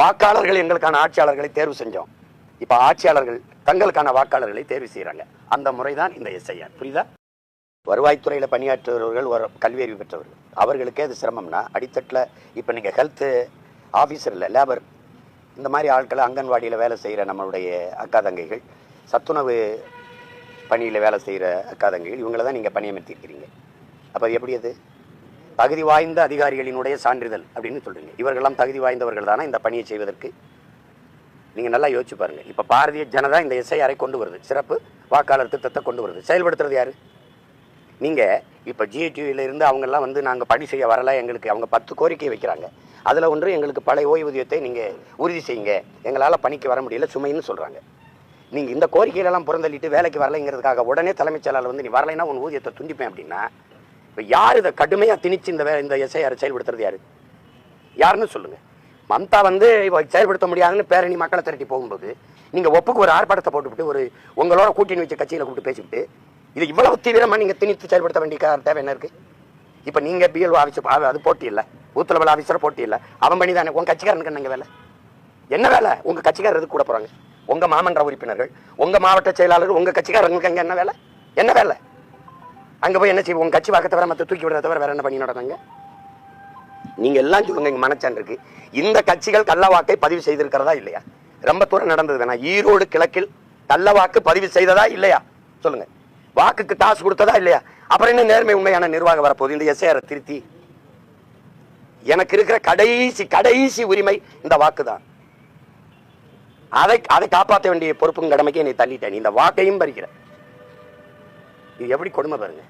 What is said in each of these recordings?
வாக்காளர்கள் எங்களுக்கான ஆட்சியாளர்களை தேர்வு செஞ்சோம். இப்ப ஆட்சியாளர்கள் தங்களுக்கான வாக்காளர்களை தேர்வு செய்யறாங்க அந்த முறைதான் இந்த எஸ்ஐஆர். புரியுதா? வருவாய்த்துறையில் பணியாற்றுபவர்கள் ஒரு கல்வி அறிவு பெற்றவர்கள். அவர்களுக்கே அது சிரமம்னா அடித்தட்டில் இப்போ நீங்கள் ஹெல்த்து ஆஃபீஸர் இல்லை லேபர் இந்த மாதிரி ஆட்களை அங்கன்வாடியில் வேலை செய்கிற நம்மளுடைய அக்கா தங்கைகள் சத்துணவு பணியில் வேலை செய்கிற அக்கா தங்கைகள் இவங்கள தான் நீங்கள் பணியமர்த்தியிருக்கிறீங்க அப்போ எப்படி அது? தகுதி வாய்ந்த அதிகாரிகளினுடைய சான்றிதழ் அப்படின்னு சொல்கிறீங்க இவர்களெல்லாம் தகுதி வாய்ந்தவர்கள் தானே? இந்த பணியை செய்வதற்கு? நீங்கள் நல்லா யோசிச்சு பாருங்கள் இப்போ பாரதிய ஜனதா இந்த எஸ்ஐஆரை கொண்டு வருது. சிறப்பு வாக்காளர் திட்டத்தை கொண்டு வருது. செயல்படுத்துறது யார்? நீங்கள் இப்போ ஜிஏடிவில இருந்து அவங்கெல்லாம் வந்து நாங்கள் பணி செய்ய வரல. எங்களுக்கு அவங்க பத்து கோரிக்கை வைக்கிறாங்க. அதில் ஒன்று எங்களுக்கு பழைய ஓய்வூதியத்தை நீங்கள் உறுதி செய்யுங்க. எங்களால் பணிக்கு வர முடியல. சுமைன்னு சொல்கிறாங்க நீங்கள் இந்த கோரிக்கையிலெல்லாம் புறந்தள்ளிட்டு வேலைக்கு வரலைங்கிறதுக்காக உடனே தலைமைச் செயலாளர் வந்து நீ வரலைன்னா உன் ஊதியத்தை துண்டிப்பேன் அப்படின்னா இப்போ யார் இதை கடுமையாக திணிச்சு இந்த வே- இந்த எஸ்ஐஆர் செயல்படுத்துறது யார்? யாருன்னு சொல்லுங்கள் மம்தா வந்து இப்போ செயல்படுத்த முடியாதுன்னு பேரணி மக்களை திரட்டி போகும்போது நீங்கள் ஒப்புக்கு ஒரு ஆர்ப்பாட்டத்தை போட்டுவிட்டு ஒரு உங்களோட கூட்டணி வச்ச கட்சியில் கூப்பிட்டு பேசிவிட்டு இது இவ்வளவு தீவிரமாக நீங்கள் திணித்து செயல்படுத்த வேண்டிய தேவை என்ன இருக்குது இப்போ நீங்கள் பிஎல்ஓ ஆஃபீஸர் அது போட்டி இல்லை. பூத் லெவல் ஆஃபீஸர் போட்டி இல்லை. அவன் பண்ணி தானே. உங்கள் கட்சிக்காரனுக்கு என்னங்க வேலை? என்ன வேலை? உங்கள் கட்சிக்காரர் எதுக்கு கூட போகிறாங்க உங்கள் மாமன்ற உறுப்பினர்கள் உங்கள் மாவட்ட செயலாளர் உங்கள் கட்சிக்காரங்களுக்கு அங்கே என்ன வேலை? என்ன வேலை? அங்க போய் என்ன செய்வோம்? உங்க கட்சி பார்க்க தவிர மத்த தூக்கி விடுறத தவிர வேற என்ன பண்ணி நடந்தாங்க நீங்க எல்லாம் சொல்லுங்க இங்க மனச்சான் இருக்கு. இந்த கட்சிகள் கள்ளவாக்கை பதிவு செய்திருக்கிறதா இல்லையா? ரொம்ப தூரம் நடந்தது. வேணா ஈரோடு கிழக்கில் கள்ளவாக்கு பதிவு செய்ததா இல்லையா? சொல்லுங்க. வாக்குக்கு காசு கொடுத்ததா இல்லையா? அப்புறம் என்ன நேர்மை உண்மையான நிர்வாகம் வரப்போகுது? இந்த எஸ்ஐஆர் திருத்தி. எனக்கு இருக்கிற கடைசி கடைசி உரிமை இந்த வாக்கு தான் அதை அதை காப்பாற்ற வேண்டிய பொறுப்பும் கடமைக்கு என்னை தள்ளிட்டேன். இந்த வாக்கையும் பறிக்கிற இது எப்படி கொடுமை பாருங்க?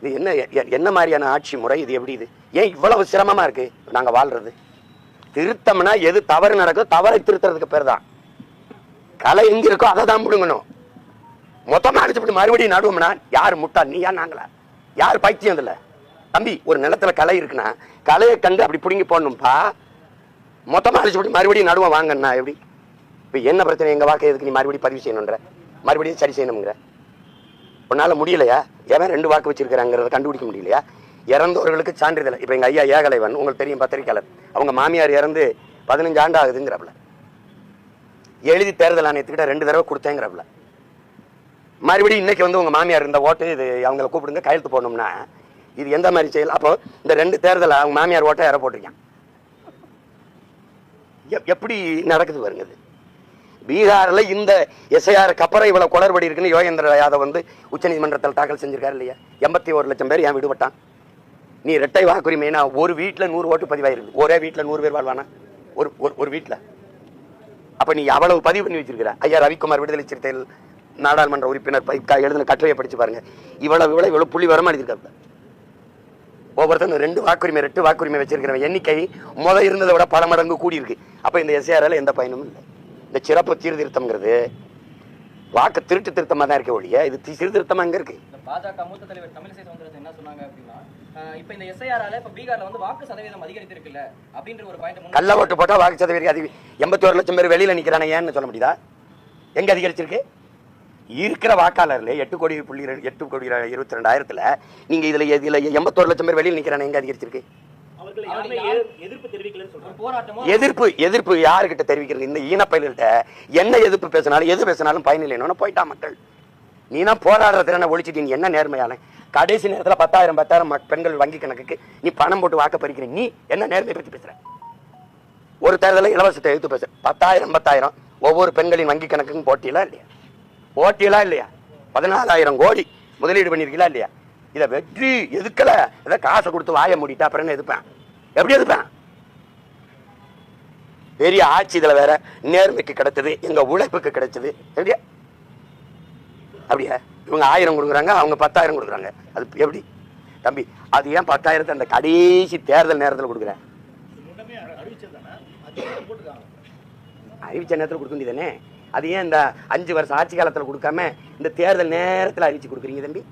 இது என்ன என்ன மாதிரியான ஆட்சி முறை இது? எப்படி இது? ஏன் இவ்வளவு சிரமமா இருக்கு? நாங்க வாழ்றது. திருத்தம்னா எது தவறு நடக்குதோ தவறை திருத்துறதுக்கு பேர் தான். கலை எங்க இருக்கோ அதை தான் பிடுங்கணும் மொத்தமா அடிச்சுட்டு மறுபடியும் நடுவோம்னா யார் முட்டா நீயா நாங்களா? யார் பைத்தியம் இல்ல தம்பி ஒரு நிலத்துல கலை இருக்குன்னா கலையை கண்டு அப்படி பிடுங்கி போடணும்ப்பா மொத்தமா அடிச்சுட்டு மறுபடியும் நடுவோம் வாங்கன்னா எப்படி? இப்ப என்ன பிரச்சனை? எங்க வாக்கை எதுக்கு நீ மறுபடியும் பதிவு செய்யணுன்ற? மறுபடியும் சரி செய்யணுங்கிற உன்னால் முடியலையா? எவன் ரெண்டு வாக்கு வச்சிருக்கிறாங்கிறத கண்டுபிடிக்க முடியலையா? இறந்தவர்களுக்கு சான்றிதழ் இப்போ எங்கள் ஐயா ஏகலைவன் உங்களுக்கு தெரியும் பத்திரிக்கையாளர். அவங்க மாமியார் இறந்து பதினஞ்சு ஆண்டு ஆகுதுங்கிறப்பல. எழுதி தேர்தல் ஆணையத்துக்கிட்ட ரெண்டு தடவை கொடுத்தேங்கிறப்பல. மறுபடியும் இன்னைக்கு வந்து உங்கள் மாமியார் இந்த ஓட்டு இது அவங்கள கூப்பிடுங்க கையெழுத்து போடணும்னா இது எந்த மாதிரி செயல்? அப்போ இந்த ரெண்டு தேர்தல் அவங்க மாமியார் ஓட்டை யாரை போட்டிருக்கான் எப்- எப்படி நடக்குது பாருங்க இது? பீகாரில் இந்த எஸ்ஐஆர் கப்பரை இவ்வளோ குளறுபடி இருக்குன்னு யோகேந்திர யாதவ் வந்து உச்சநீதிமன்றத்தில் தாக்கல் செஞ்சிருக்காரு இல்லையா? எண்பத்தி ஒரு லட்சம் பேர் ஏன் விடுபட்டான் நீ இரட்டை வாக்குரிமைனா ஒரு வீட்டில் நூறு ஓட்டு பதிவாயிருக்கு ஒரே வீட்டில் நூறு பேர் வாழ்வானா? ஒரு ஒரு- ஒரு அப்போ நீ அவ்வளவு பதிவு பண்ணி வச்சிருக்கிற. ஐயா ரவிக்குமார் விடுதலை சிறுத்தைகள் நாடாளுமன்ற உறுப்பினர் எழுதின கட்டுரையை படிச்சு பாருங்க. இவ்வளவு இவ்வளவு இவ்வளவு புள்ளி வரமா எழுதியிருக்காரு ஒவ்வொருத்தரும் ரெண்டு வாக்குரிமை ரெட்டு வாக்குரிமை வச்சிருக்கிற எண்ணிக்கை முத இருந்ததை விட பல மடங்கு கூடி இருக்கு இந்த எஸ்ஏஆர்ல எந்த பயனும் இல்லை. இந்த சிறப்பு சீர்திருத்தம்ங்கிறது வாக்கு திருட்டு திருத்தமா தான் இருக்க ஒழிய இது தி- சீர்திருத்தமா எங்க இருக்கு? பாஜக மூத்த தலைவர் தமிழிசை சவுந்தரராஜன் என்ன சொன்னாங்க அப்படின்னா இப்ப இந்த எஸ்ஐஆரால இப்ப பீகார்ல வந்து வாக்கு சதவீதம் அதிகரித்திருக்குல்ல அப்படின்ற ஒரு பாயிண்ட் கள்ள ஓட்டு போட்டா வாக்கு சதவீதம் அதிக எண்பத்தி ஒரு லட்சம் பேர் வெளியில நிக்கிறானே ஏன்னு சொல்ல முடியுதா? எங்க அதிகரிச்சிருக்கு? இருக்கிற வாக்காளர்ல எட்டு கோடி புள்ளி எட்டு கோடி இருபத்தி ரெண்டாயிரத்துல நீங்க இதுல இதுல எண்பத்தோரு லட்சம் பேர் வெளியில நிக்கிறானே எங்க அதிகரிச்சிருக்கு? எதிர்ப்பு எதிர்ப்பு எதிர்ப்பு யாருக்கிட்ட தெரிவிக்கிறது? இந்த ஈனப்பயில்கிட்ட என்ன எதிர்ப்பு பேசினாலும் எது பேசினாலும் பயனில்லைன்னு போயிட்டா மக்கள். நீனா போராடுற திறனை ஒழிச்சிட்டு நீ என்ன நேர்மையான கடைசி நேரத்துல பத்தாயிரம் பத்தாயிரம் பெண்கள் வங்கி கணக்குக்கு நீ பணம் போட்டு வாக்க பறிக்கிற நீ என்ன நேர்மை பத்தி பேசுற? ஒரு தேர்தலில் இலவசத்தை எடுத்து பேசுற பத்தாயிரம் பத்தாயிரம். ஒவ்வொரு பெண்களின் வங்கி கணக்குக்கும் போட்டியலா இல்லையா? போட்டியலா இல்லையா? பதினாலாயிரம் கோடி முதலீடு பண்ணிருக்கீங்களா இல்லையா? இதை வெற்றி எதுக்கல? இதை காசை கொடுத்து வாய மூடிட்டா அப்புறம் என்ன எதுப்பேன் எப்படி இருப்பேன்? பெரிய ஆட்சி இதில் வேற நேர்மைக்கு கிடைச்சது எங்க உழைப்புக்கு கிடைச்சது. எப்படியா அப்படியா? இவங்க ஆயிரம் கொடுக்குறாங்க அவங்க பத்தாயிரம் கொடுக்குறாங்க. அது எப்படி? தம்பி அது ஏன் பத்தாயிரத்தை அந்த கடைசி தேர்தல் நேரத்தில் கொடுக்குறேன் அறிவிச்ச நேரத்தில் கொடுக்க வேண்டியதானே அது ஏன் இந்த அஞ்சு வருஷம் ஆட்சி காலத்தில் கொடுக்காம இந்த தேர்தல் நேரத்தில் அறிவிச்சு கொடுக்குறீங்க தம்பி?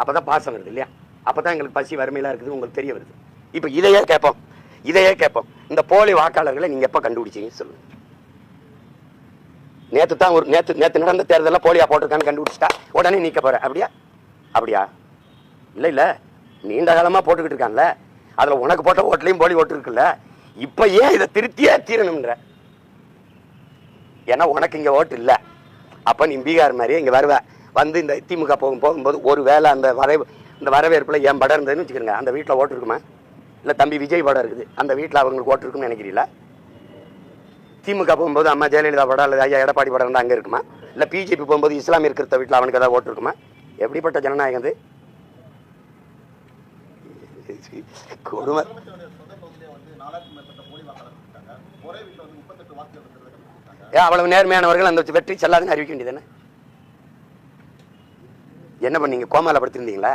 அப்பதான் பாசம் வருது இல்லையா? அப்பதான் எங்களுக்கு பசி வறுமையெல்லாம் இருக்குது உங்களுக்கு தெரிய வருது. இப்போ இதையே கேட்போம். இதையே கேட்போம். இந்த போலி வாக்காளர்களை நீங்கள் எப்போ கண்டுபிடிச்சீங்க சொல்லுங்க. நேற்று தான் ஒரு நேற்று நேற்று நடந்த தேர்தலில் போலியா போட்டிருக்கான்னு கண்டுபிடிச்சிட்டா. உடனே நீக்க போகிற அப்படியா? அப்படியா? இல்லை இல்லை. நீண்ட காலமாக போட்டுக்கிட்டு இருக்கான்ல. அதில் உனக்கு போட்ட ஓட்டுலயும் போலி ஓட்டு இருக்குல்ல. ஏன் இதை திருத்தியே தீரணும்ன்ற? ஏன்னா உனக்கு இங்கே ஓட்டு இல்லை. அப்போ நீ பீகார் மாதிரியே இங்கே வருவ. வந்து இந்த திமுக போகும் போகும்போது ஒரு வேளை அந்த வரவு இந்த வரவேற்புல என் படம் இருந்ததுன்னு வச்சுக்கோங்க. அந்த வீட்டில் ஓட்டு இருக்குமா? இல்லை தம்பி விஜய் படம் இருக்குது. அந்த வீட்டில் அவங்களுக்கு ஓட்டு இருக்குன்னு நினைக்கிறீங்களா? திமுக போகும்போது அம்மா ஜெயலலிதா படம் அல்லது ஐயா எடப்பாடி படம் இருந்தால் அங்கே இருக்குமா? இல்லை பிஜேபி போகும்போது இஸ்லாமிய இருக்கிற வீட்டில் அவனுக்கு ஏதாவது ஓட்டு இருக்குமா? எப்படிப்பட்ட ஜனநாயகம் இது கொடுமை. ஏ அவ்வளவு நேர்மையானவர்கள் அந்த வெற்றி செல்லாதுன்னு அறிவிக்க வேண்டியது என்ன பண்ணீங்க? கோமால படுத்திருந்தீங்களா?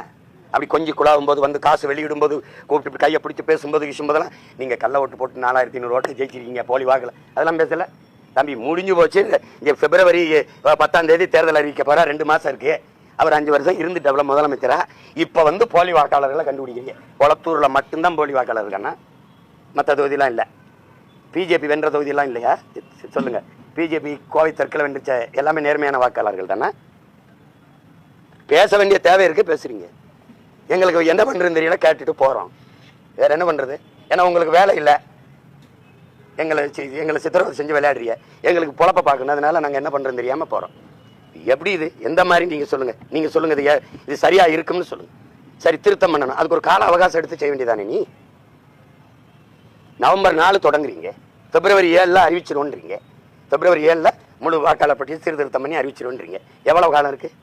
அப்படி கொஞ்சம் குழாவும் போது வந்து காசு வெளியிடும் போது கூப்பிட்டு கையை பிடிச்சி பேசும்போது விஷயம்போதெல்லாம் நீங்கள் கள்ள ஓட்டு போட்டு நாலாயிரத்தி ஐநூறு ஓட்டு ஜெயிச்சிருக்கீங்க போலி வாக்கில். அதெல்லாம் பேசலை. தம்பி முடிஞ்சு போச்சு. இங்கே பிப்ரவரி பத்தாம் தேதி தேர்தல் அறிவிக்க போகிறா ரெண்டு மாதம் இருக்கு. அவர் அஞ்சு வருஷம் இருந்துட்டவள முதலமைச்சராக இப்போ வந்து போலி வாக்காளர்களை கண்டுபிடிக்கிறீங்க. கொளத்தூரில் மட்டும்தான் போலி வாக்காளர் இருக்கானா மற்ற தொகுதியெலாம் இல்லை. பிஜேபி வென்ற தொகுதியெல்லாம் இல்லையா? சொல்லுங்கள் பிஜேபி கோவை தெற்கில் வென்றுச்ச எல்லாமே நேர்மையான வாக்காளர்கள் தானே பேச வேண்டிய தேவை இருக்குது பேசுகிறீங்க எங்களுக்கு என்ன பண்ணுறதுன்னு தெரியல கேட்டுட்டு போகிறோம் வேற என்ன பண்ணுறது ஏன்னா உங்களுக்கு வேலை இல்லை. எங்களை எங்களை சித்திரவதை செஞ்சு விளையாடுறீங்க. எங்களுக்கு பொழப்ப பார்க்கணும். அதனால நாங்கள் என்ன பண்ணுறது தெரியாமல் போகிறோம் எப்படி இது? எந்த மாதிரி நீங்கள் சொல்லுங்கள் நீங்கள் சொல்லுங்கள் இது இது சரியாக இருக்கும்னு சொல்லுங்கள் சரி திருத்தம் பண்ணணும். அதுக்கு ஒரு கால அவகாசம் எடுத்து செய்ய வேண்டியதானே நீ? நவம்பர் நாலு தொடங்குறீங்க. பிப்ரவரி ஏழில் அறிவிச்சிருவோன்றீங்க. பிப்ரவரி ஏழில் முழு வாக்காளர் பட்டியல் சீர்திருத்தம் பண்ணி அறிவிச்சிருவோன்றீங்க. எவ்வளோ காலம் இருக்குது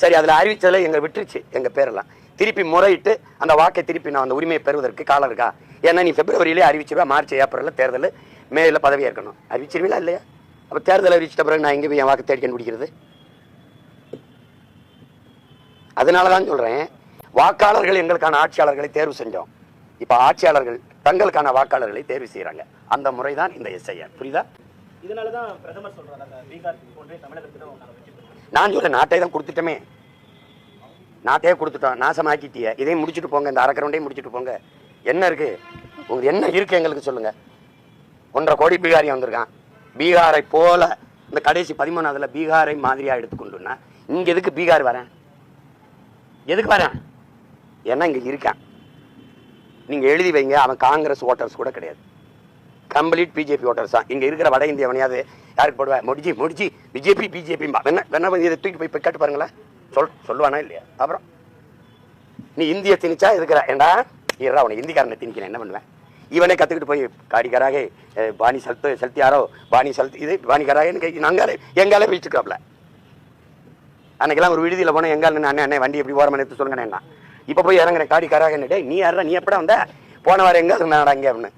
சரி அதில் அறிவித்ததில் எங்கள் விட்டுருச்சு எங்கள் பேரெல்லாம். திருப்பி முறையிட்டு அந்த வாக்கை திருப்பி நான் அந்த உரிமையை பெறுவதற்கு காலம் இருக்கா? ஏன்னா நீ பிப்ரவரியிலே அறிவிச்சிருவா மார்ச் ஏப்ரலில் தேர்தல் மேல பதவி ஏற்கணும். அறிவிச்சிருவீங்களா இல்லையா? அப்போ தேர்தல் அறிவிச்சிட்ட பிறகு நான் எங்கே போய் என் வாக்கு தேடி கண்டுபிடிக்கிறது? அதனாலதான் சொல்கிறேன் வாக்காளர்கள் எங்களுக்கான ஆட்சியாளர்களை தேர்வு செஞ்சோம். இப்போ ஆட்சியாளர்கள் தங்களுக்கான வாக்காளர்களை தேர்வு செய்கிறாங்க அந்த முறை தான் இந்த எஸ்ஐஆர். புரியுதா? இதனாலதான் பிரதமர் சொல்றாரு அந்த பீகார் போன்றே தமிழகத்தில் நான் சொல்ல நாட்டை தான் கொடுத்துட்டோமே. நாட்டையே கொடுத்துட்டோம். நாசமாக்கிட்டிய. இதையும் முடிச்சுட்டு போங்க. இந்த அரக்கரண்டையும் முடிச்சுட்டு போங்க. என்ன இருக்கு? உங்களுக்கு என்ன இருக்கு எங்களுக்கு சொல்லுங்க. ஒன்றரை கோடி பீகாரி வந்திருக்கான். பீகாரை போல இந்த கடைசி பதிமூணாவதுல பீகாரை மாதிரியா எடுத்துக்கொண்டுன்னா இங்க எதுக்கு பீகார் வரேன்? எதுக்கு வரேன்? ஏன்னா இங்க இருக்கான். நீங்க எழுதி வைங்க. அவன் காங்கிரஸ் ஓட்டர்ஸ் கூட கிடையாது. கம்ப்ளீட் பிஜேபி ஓட்டர்ஸ் தான். இங்க இருக்கிற வட இந்தியவனையாவது யாருக்கு போடுவேன் முடிஞ்சு முடிஞ்சு பிஜேபி பிஜேபி. வேணா வேணா இதை தூக்கிட்டு போய் போய் கேட்டு பாருங்களேன் சொல் சொல்லுவானா இல்லையா? அப்புறம் நீ இந்திய திணிச்சா இருக்கிற ஏண்டா? இரா உனக்கு இந்திக்காரனை திணிக்கிறேன்? என்ன பண்ணுவேன் இவனே கற்றுக்கிட்டு போய் காடிக்காராக பாணி சல்த்து செலுத்தியாரோ பாணி செலுத்து இது பாணிக்காராகன்னு கை நாங்காலே எங்காலே வீழ்ச்சிக்காப்ல அன்னைக்கெல்லாம் ஒரு விடுதியில் போனால் எங்கால நின்னு, அண்ணே அண்ணே வண்டி எப்படி ஓரமாக நிறுத்து சொல்லுங்கண்ணே என்ன இப்போ போய் இறங்குறேன் காடிக்காராக என்ன நீ யாரா நீ எப்படா வந்த? போன வாரம் எங்கே இருந்தாடா அங்கே அப்படின்னு.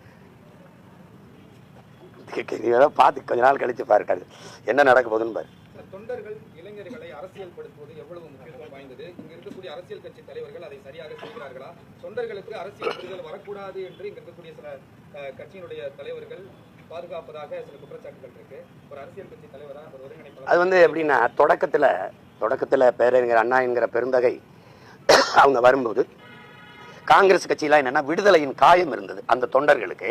இதெல்லாம் பார்த்து கொஞ்ச நாள் கழிச்சு பாரு கழி- என்ன நடக்க போகுதுன்னு பாரு. தொண்டர்கள் இளைஞர்களை அரசியல்படுத்துவது எவ்வளவு முக்கியத்துவம் வாய்ந்தது? இங்க இருக்கக்கூடிய அரசியல் கட்சி தலைவர்கள் அதை சரியாக செய்கிறார்களா? தொண்டர்களுக்கு அரசியல் புரிதல் வரக்கூடாது என்று இங்க இருக்கக்கூடிய சில கட்சியினுடைய தலைவர்கள் பாதுகாப்பதாக சில குற்றச்சாட்டுகள் இருக்கு. ஒரு அரசியல் கட்சி தலைவரா ஒரு ஒருங்கிணைப்பாளர்? அது வந்து எப்படின்னா தொடக்கத்துல தொடக்கத்துல பேரறிஞர் அண்ணா என்கிற பெருந்தகை அவங்க வரும்போது காங்கிரஸ் கட்சியெலாம் என்னன்னா விடுதலையின் காயம் இருந்தது அந்த தொண்டர்களுக்கு.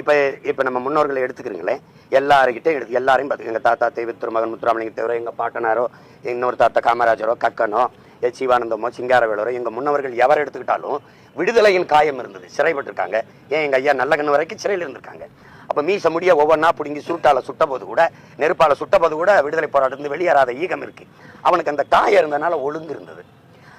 இப்போ இப்போ நம்ம முன்னோர்களை எடுத்துக்கிறீங்களேன் எல்லாருக்கிட்டே எடுத்து எல்லாரையும் பார்த்து எங்கள் தாத்தா தேவி திருமகன் முத்துராமலிங்க தேவரோ எங்கள் பாட்டனாரோ இன்னொரு தாத்தா காமராஜரோ கக்கனோ எச் சிவானந்தமோ சிங்காரவேலரோ எங்கள் முன்னவர்கள் எவர் எடுத்துக்கிட்டாலும் விடுதலையின் காயம் இருந்தது. சிறைப்பட்டிருக்காங்க. ஏன் எங்கள் ஐயா நல்ல கண்ணு வரைக்கும் சிறையில் இருந்திருக்காங்க. அப்போ மீச முடிய ஒவ்வொன்றா பிடுங்கி சுருட்டால சுட்ட போது கூட நெருப்பால சுட்ட போது கூட விடுதலை போராட்டத்திலிருந்து வெளியேறாத ஈகம் இருக்கு. அவனுக்கு அந்த காயம் இருந்ததுனால ஒழுங்கு இருந்தது.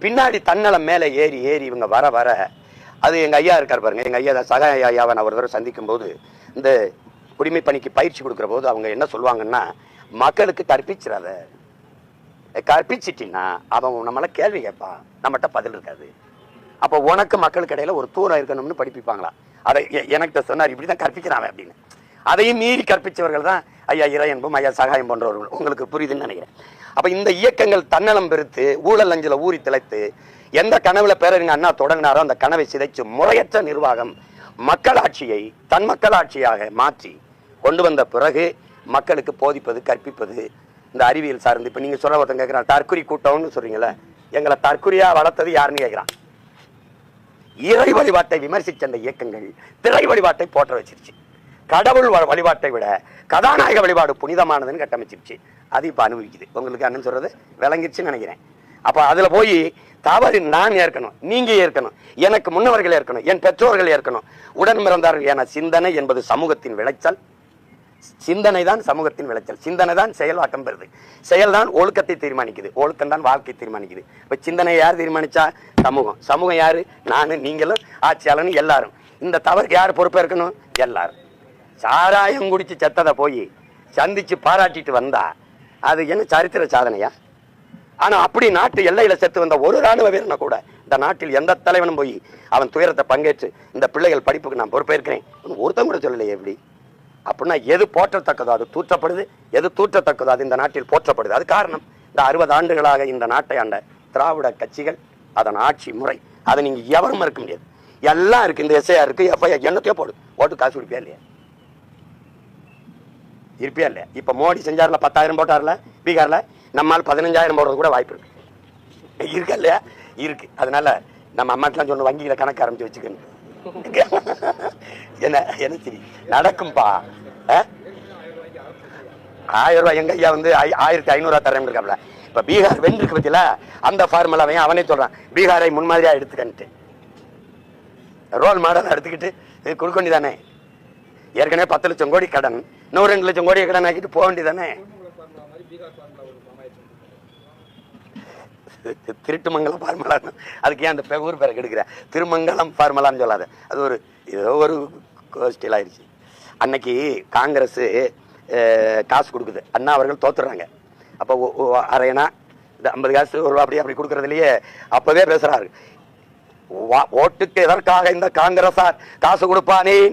பின்னாடி தன்னலம் மேலே ஏறி ஏறி இவங்க வர வர. அது எங்கள் ஐயா இருக்கார் பாருங்க. எங்கள் ஐயா சக ஐயாவை நான் ஒரு தடவை சந்திக்கும் போது இந்த குடிமை பணிக்கு பயிற்சி கொடுக்குற போது அவங்க என்ன சொல்லுவாங்கன்னா மக்களுக்கு கற்பிச்சிடாத. கற்பிச்சிட்டின்னா அவன் நம்மளை கேள்வி கேட்பான். நம்மகிட்ட பதில் இருக்காது. அப்போ உனக்கு மக்களுக்கு இடையில ஒரு தூரம் இருக்கணும்னு படிப்பிப்பாங்களா? அதை எ- எனக்கு சொன்னார். இப்படிதான் கற்பிக்கிறான் அவன் அப்படின்னு. அதையும் மீறி கற்பிச்சவர்கள் தான் ஐயா இறையன்பும் ஐயா சகாயம் போன்றவர்கள். உங்களுக்கு புரியுதுன்னு நினைக்கிறேன். அப்போ இந்த இயக்கங்கள் தன்னலம் பெருத்து ஊழல் அஞ்சல ஊறி திளைத்து எந்த கனவுல பேரறிஞர் அண்ணா தொடங்கினாரோ அந்த கனவை சிதைச்சு முறையற்ற நிர்வாகம் மக்களாட்சியை தன் மக்களாட்சியாக மாற்றி கொண்டு வந்த பிறகு மக்களுக்கு போதிப்பது கற்பிப்பது இந்த அறிவியல் சார்ந்து. இப்போ நீங்க சொல்ல ஒருத்தன் கேட்கிறான் தற்குறி கூட்டம்னு சொல்றீங்களே எங்களை தற்குறியாக வளர்த்தது யாருன்னு கேட்கிறான் இறை வழிபாட்டை விமர்சிச்ச அந்த இயக்கங்கள் திரை வழிபாட்டை போற்ற வச்சிருச்சு. கடவுள் வ- வழிபாட்டை விட கதாநாயக வழிபாடு புனிதமானதுன்னு கட்டமைச்சிருச்சு. அது இப்போ அனுபவிக்குது. உங்களுக்கு அண்ணன் சொல்றது விளங்கிருச்சுன்னு நினைக்கிறேன். அப்போ அதில் போய் தவறு நான் ஏற்கணும் நீங்க ஏற்கணும் எனக்கு முன்னவர்கள் ஏற்கணும் என் பெற்றோர்கள் ஏற்கணும். உடன் பிறந்தார்கள் என சிந்தனை என்பது சமூகத்தின் விளைச்சல். சிந்தனை தான் சமூகத்தின் விளைச்சல். சிந்தனை தான் செயல்வாக்கம் பெறுது. செயல் தான் ஒழுக்கத்தை தீர்மானிக்குது. ஒழுக்கம் தான் வாழ்க்கை தீர்மானிக்குது. இப்போ சிந்தனை யார் தீர்மானிச்சா? சமூகம். சமூகம் யாரு? நான் நீங்களும் ஆட்சியாளனும் எல்லாரும். இந்த தவறுக்கு யார் பொறுப்பேற்கணும்? எல்லாரும். சாராயம் குடிச்சு செத்ததை போய் சந்திச்சு பாராட்டிட்டு வந்தா அது என்ன சரித்திர சாதனையா? ஆனா அப்படி நாட்டு எல்லையில செத்து வந்த ஒரு ராணுவ வீரனை கூட இந்த நாட்டில் எந்த தலைவனும் போய் அவன் துயரத்தை பங்கேற்று இந்த பிள்ளைகள் படிப்புக்கு நான் பொறுப்பேற்கிறேன். ஒருத்தன் கூட சொல்லலையே எப்படி? அப்படின்னா எது போற்றத்தக்கதோ அது தூற்றப்படுது எது தூற்றத்தக்கதோ அது இந்த நாட்டில் போற்றப்படுது. அது காரணம். இந்த அறுபது ஆண்டுகளாக இந்த நாட்டை ஆண்ட திராவிட கட்சிகள் அதன் ஆட்சி முறை அதை நீங்க எவரும் இருக்க முடியாது. எல்லாம் இருக்கு இந்த எஸ்ஐஆர் இருக்கு எஃப்ஐஆர் என்னத்தையோ போடு. ஓட்டு காசு கொடுப்பியா இல்லையா? இருப்பியா இல்லையா? இப்ப மோடி செஞ்சார்ல பத்தாயிரம் போட்டார்ல பீகார்ல? நம்மால் பதினஞ்சாயிரம் போடுறது கூட வாய்ப்பு இருக்கு. இருக்கா இல்லையா? இருக்கு. அதனால நம்ம அம்மாக்கெல்லாம் சொன்ன வங்கியில கணக்கு ஆரம்பிச்சு வச்சுக்கணும் என்ன என்ன சரி? நடக்கும்பா. ஆ? ஆயிரம் ரூபாய் எங்க ஐயா வந்து ஆயிரத்தி ஐநூறுவா தரேன் இருக்காப்ல. இப்ப பீகார் வென்றிருக்கு பத்தியில அந்த ஃபார்முலாவையும் அவனே சொல்றான். பீகாரை முன்மாதிரியா எடுத்துக்கன்ட்டு. ரோல் மாடல் எடுத்துக்கிட்டு இது தானே? ஏற்கனவே பத்து லட்சம் கோடி கடன். இன்னும் ரெண்டு லட்சம் கோடி கடன் ஆக்கிட்டு போக வேண்டியதானே திருட்டுமங்கலம் ஃபார்முலா. அதுக்கு ஏன் அந்த பெ- ஊர் பேரை கெடுக்கிற? திருமங்கலம் ஃபார்முலான்னு சொல்லாத. அது ஒரு ஏதோ ஒரு ஸ்டைல் ஆயிடுச்சு அன்னைக்கு காங்கிரஸ் காசு கொடுக்குது. அண்ணா அவர்கள் தோத்துறாங்க அப்போ அரையனா இந்த ஐம்பது காசு ஒரு ரூபா அப்படி அப்படி கொடுக்கறதுலயே அப்போவே பேசுறாரு. வா- ஓட்டுக்கு எதற்காக இந்த காங்கிரஸார் காசு கொடுப்பானேன்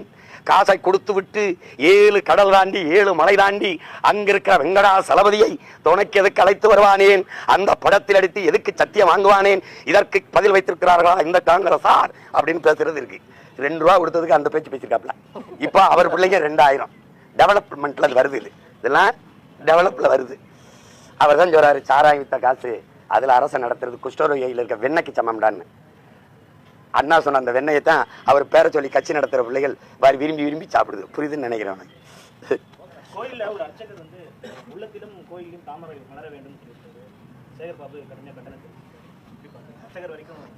காசை கொடுத்து விட்டு ஏழு கடல் தாண்டி ஏழு மலை தாண்டி அங்கிருக்கிற வெங்கடா சலபதியை துணைக்கு எதுக்கு அழைத்து வருவானேன்? அந்த படத்தில் அடித்து எதுக்கு சத்தியம் வாங்குவானேன்? இதற்கு பதில் வைத்திருக்கிறார்களா? இந்த காங்கிரசார் அப்படின்னு பேசுறது இருக்கு. ரெண்டு ரூபா கொடுத்ததுக்கு அந்த பேச்சு பேசியிருக்காப்ல இப்போ அவர் பிள்ளைங்க ரெண்டாயிரம். டெவலப்மெண்ட்ல அது வருது இது. இதெல்லாம் டெவலப்ல வருது. அவர் தான் சொல்றாரு சாராயம் வித்த காசு அதுல அரசை நடத்துறது குஷ்டரோகியில் இருக்க வெண்ணைக்கு சமம்டான்னு. அண்ணா சொன்ன அந்த வெண்ணெயை தான் அவர் பேரை சொல்லி கட்சி நடத்துற பிள்ளைகள் வாரி விரும்பி விரும்பி சாப்பிடுது. புரியுதுன்னு நினைக்கிறேன்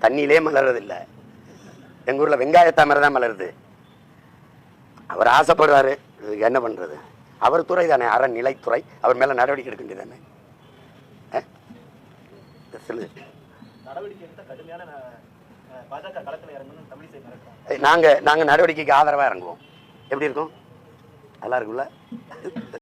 தண்ணியிலே மலர்றது இல்ல எங்க ஊர்ல வெங்காய தாமரை தான் மலருது. அவர் ஆசைப்படுறாரு. என்ன பண்றது? அவர் துறை தானே அறநிலைத்துறை. அவர் மேல நடவடிக்கை எடுக்க வேண்டியதானே? சொல்லு நடவடிக்கை நாங்கள் நாங்கள் நாங்க நாங்க நடவடிக்கைக்கு ஆதரவா இறங்குவோம். எப்படி இருக்கும்? நல்லா இருக்குல்ல